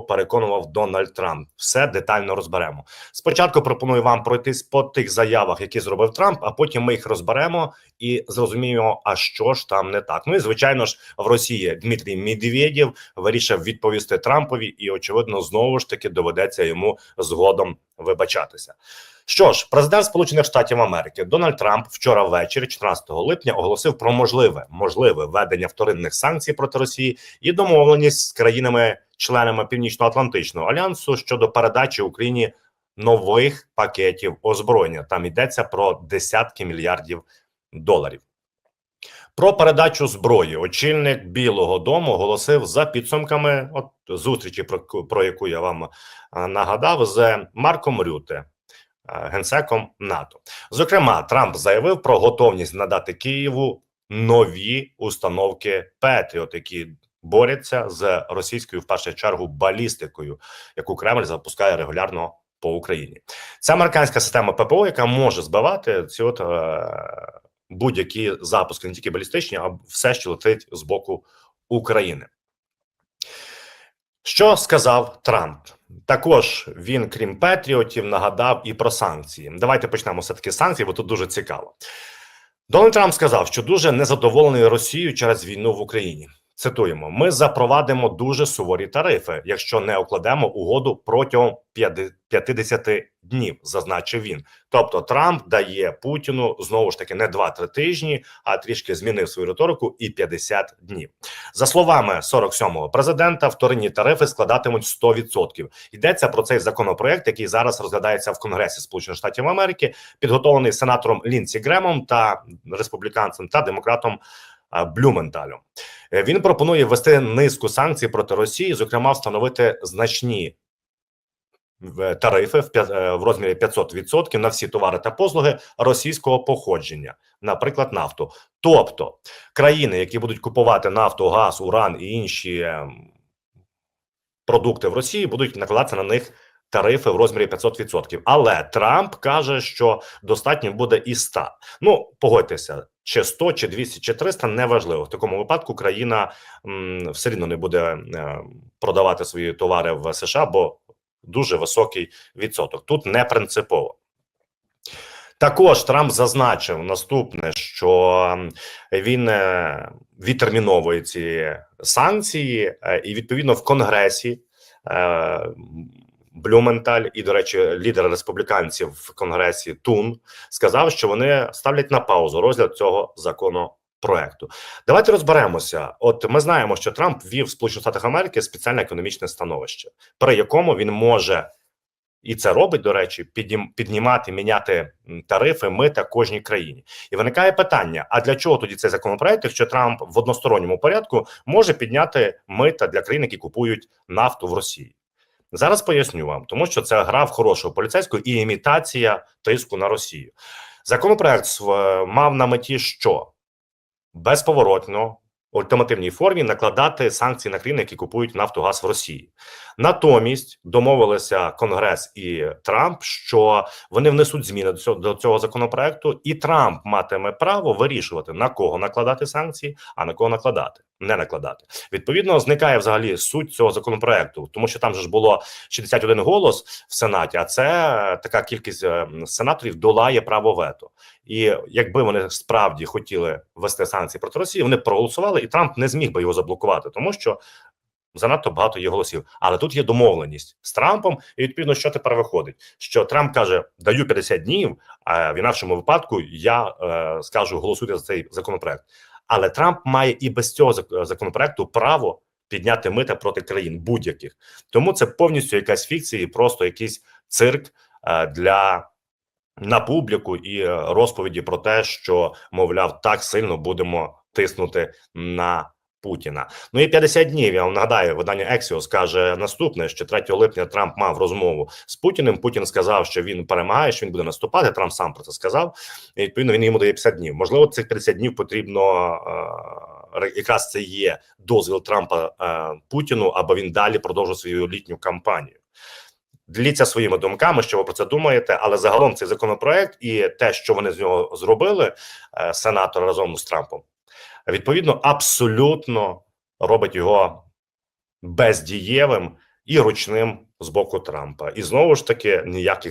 переконував Дональд Трамп. Все детально розберемо. Спочатку пропоную вам пройтись по тих заявах, які зробив Трамп, а потім ми їх розберемо і зрозуміємо, а що ж там не так. Ну і звичайно ж, в Росії Дмитрій Медведєв вирішив відповісти Трампові, і очевидно, знову ж таки доведеться йому згодом вибачатися. Що ж, президент Сполучених Штатів Америки Дональд Трамп вчора ввечері, 14 липня, оголосив про можливе можливе введення вторинних санкцій проти Росії і домовленість з країнами-членами Північно-Атлантичного альянсу щодо передачі Україні нових пакетів озброєння. Там йдеться про десятки мільярдів доларів. Про передачу зброї очільник Білого Дому оголосив за підсумками от зустрічі, про, про яку я вам нагадав, з Марком Рюте, генсеком НАТО. Зокрема, Трамп заявив про готовність надати Києву нові установки Петріот, які борються з російською в першу чергу балістикою, яку Кремль запускає регулярно по Україні. Це американська система ППО, яка може збивати ці от. Е, будь-які запуски, не тільки балістичні, а все, що летить з боку України. Що сказав Трамп? Також він, крім Петріотів, нагадав і про санкції. Давайте почнемо все таки з санкцій, бо тут дуже цікаво. Дональд Трамп сказав, що дуже незадоволений Росією через війну в Україні. Цитуємо: ми запровадимо дуже суворі тарифи, якщо не укладемо угоду протягом 50 днів, зазначив він. Тобто Трамп дає Путіну знову ж таки не 2-3 тижні, а трішки змінив свою риторику і 50 днів. За словами 47-го президента, вторинні тарифи складатимуть 100%. Йдеться про цей законопроект, який зараз розглядається в Конгресі Сполучених Штатів Америки, підготовлений сенатором Лінсі Гремом та республіканцем та демократом. Блюменталю він пропонує ввести низку санкцій проти Росії, зокрема, встановити значні тарифи в в розмірі 500% на всі товари та послуги російського походження, наприклад, нафту. Тобто країни, які будуть купувати нафту, газ, уран і інші продукти в Росії, будуть накладатися на них. Тарифи в розмірі 500%. Але Трамп каже, що достатньо буде і 100. Ну погодьтеся, чи 100, чи 200, чи 300, неважливо. В такому випадку країна м, все рівно не буде е, продавати свої товари в США, бо дуже високий відсоток. Тут не принципово. Також Трамп зазначив наступне, що він е, відтерміновує ці санкції, е, і відповідно в Конгресі. Блюменталь і, до речі, лідер республіканців в конгресі Тун сказав, що вони ставлять на паузу розгляд цього законопроекту. Давайте розберемося. От ми знаємо, що Трамп ввів в Сполучених Штатах Америки спеціальне економічне становище, при якому він може і це робить, до речі, піднімати, міняти тарифи мита кожній країні. І виникає питання: а для чого тоді цей законопроект, якщо Трамп в односторонньому порядку може підняти мита для країн, які купують нафту в Росії? Зараз поясню вам, тому що це гра в хорошого поліцейського і імітація тиску на Росію. Законопроект мав на меті, що безповоротно в ультимативній формі накладати санкції на країни, які купують нафтогаз в Росії. Натомість домовилися Конгрес і Трамп, що вони внесуть зміни до цього, до цього законопроекту, і Трамп матиме право вирішувати на кого накладати санкції, а на кого накладати, не накладати. Відповідно, зникає взагалі суть цього законопроекту, тому що там ж було 61 голос в сенаті. А це така кількість е, сенаторів долає право вето. І якби вони справді хотіли ввести санкції проти Росії, вони проголосували, і Трамп не зміг би його заблокувати, тому що занадто багато є голосів. Але тут є домовленість з Трампом, і відповідно, що тепер виходить, що Трамп каже: даю 50 днів. А в інакшому випадку я е, скажу голосуйте за цей законопроект. Але Трамп має і без цього законопроекту право підняти мита проти країн будь-яких. Тому це повністю якась фікція, і просто якийсь цирк е, для. На публіку і е, розповіді про те, що мовляв, так сильно будемо тиснути на Путіна. Ну і 50 днів. Я вам нагадаю, видання Ексіос каже наступне: що 3 липня Трамп мав розмову з Путіним. Путін сказав, що він перемагає, що він буде наступати. Трамп сам про це сказав. І Відповідно, він йому дає 50 днів. Можливо, цих 50 днів потрібно. Е, якраз це є дозвіл Трампа е, Путіну, аби він далі продовжив свою літню кампанію. Діліться своїми думками, що ви про це думаєте, але загалом цей законопроект і те, що вони з нього зробили, е, сенатор разом з Трампом, відповідно абсолютно робить його бездієвим і ручним з боку Трампа. І знову ж таки ніяких